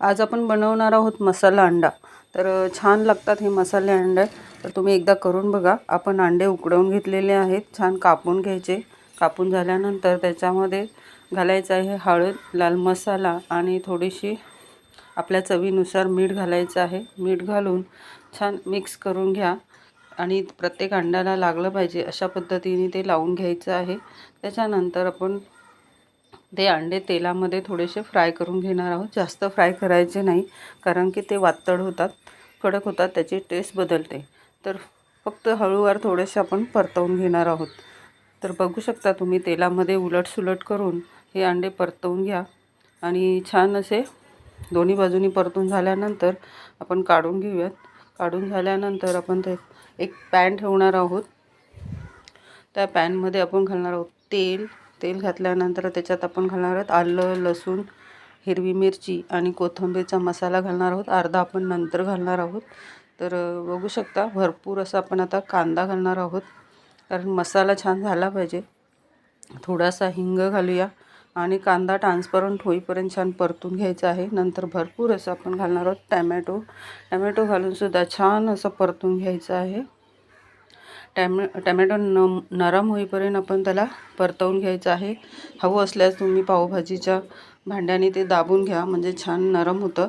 आज आपण बनवणार आहोत मसाला अंडा. तर छान लागतात हे मसाले अंडे. तर तुम्ही एकदा करून बघा. आपण अंडे उकडवून घेतलेले आहेत. छान कापून घ्यायचे. कापून झाल्यानंतर त्याच्यामध्ये घालायचं आहे हळद लाल मसाला आणि थोडीशी आपल्या चवीनुसार मीठ घालायचं आहे. मीठ घालून छान मिक्स करून घ्या आणि प्रत्येक अंड्याला लागलं पाहिजे अशा पद्धतीने ते लावून घ्यायचं आहे. त्याच्यानंतर आपण ते अंडे तेलामध्ये थोडेसे फ्राय करून घेणार आहोत. जास्त फ्राय करायचे नाही कारण की ते वातड होतात कडक होतात त्याची टेस्ट बदलते. तर फक्त हळूवार थोडेसे आपण परतवून घेणार आहोत. तर बघू शकता तुम्ही तेलामध्ये उलटसुलट करून हे अंडे परतवून घ्या. आणि छान असे दोन्ही बाजूनी परतून झाल्यानंतर आपण काढून घेऊयात. काढून झाल्यानंतर आपण ते एक पॅन ठेवणार आहोत. त्या पॅनमध्ये आपण घालणार आहोत तेल. तेल घातल्यानंतर त्याच्यात आपण घालणार आहोत आलं लसूण हिरवी मिरची आणि कोथिंबीरचा मसाला घालणार आहोत. अर्धा आपण नंतर घालणार आहोत. तर बघू शकता भरपूर असं आपण आता कांदा घालणार आहोत. कारण मसाला छान झाला पाहिजे. थोडासा हिंग घालूया आणि कांदा ट्रान्सपरंट होईपर्यंत छान परतून घ्यायचा आहे. नंतर भरपूर असं आपण घालणार आहोत टॅमॅटो. टॅमॅटो घालूनसुद्धा छान असं परतून घ्यायचं आहे. टॅमे टॅमॅटो न नरम होईपर्यंत आपण त्याला परतवून घ्यायचं आहे. हवं असल्यास तुम्ही पावभाजीच्या भांड्याने ते दाबून घ्या म्हणजे छान नरम होतं.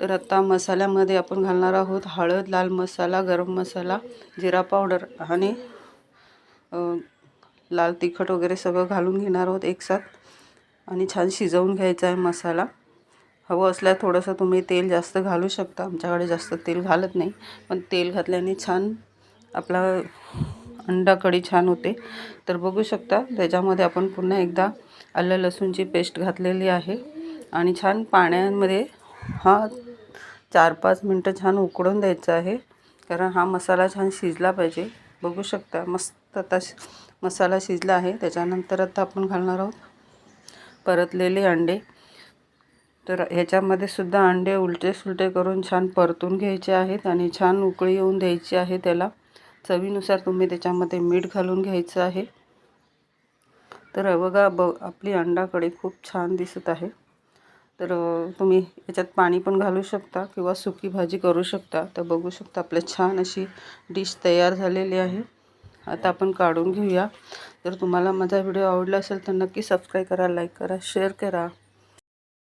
तर आत्ता मसाल्यामध्ये आपण घालणार आहोत हळद लाल मसाला गरम मसाला जिरा पावडर आणि लाल तिखट वगैरे सगळं घालून घेणार आहोत एकसाथ आणि छान शिजवून घ्यायचा आहे मसाला. हवं असल्यास थोडंसं तुम्ही तेल जास्त घालू शकता. आमच्याकडे जास्त तेल घालत नाही. पण तेल घातल्याने छान आपला अंडा कढी छान होते. तर बघू शकता त्याच्यामध्ये आपण पुन्हा एकदा आलं लसूणची पेस्ट घातलेली आहे. आणि छान पाण्यामध्ये हा चार पाच मिनटं छान उकडून द्यायचा आहे. कारण हा मसाला छान शिजला पाहिजे. बघू शकता मस्त आता शि- मसाला शिजला आहे. त्याच्यानंतर आता आपण घालणार आहोत परतलेले अंडे. तर ह्याच्यामध्ये सुद्धा अंडे उलटे सुलटे करून छान परतून घ्यायचे आहेत आणि छान उकळी येऊन द्यायची आहे त्याला. चवीनुसार तुम्ही त्याच्यामध्ये मीठ घालून घ्यायचं आहे. तर बघा ब आपली अंडाकडे खूप छान दिसत आहे. तर तुम्ही याच्यात पाणी पण घालू शकता किंवा सुकी भाजी करू शकता. तर बघू शकता आपल्या छान अशी डिश तयार झालेली आहे. आता आपण काढून घेऊया. जर तुम्हाला माझा व्हिडिओ आवडला असेल तर नक्की सबस्क्राईब करा लाईक करा शेअर करा.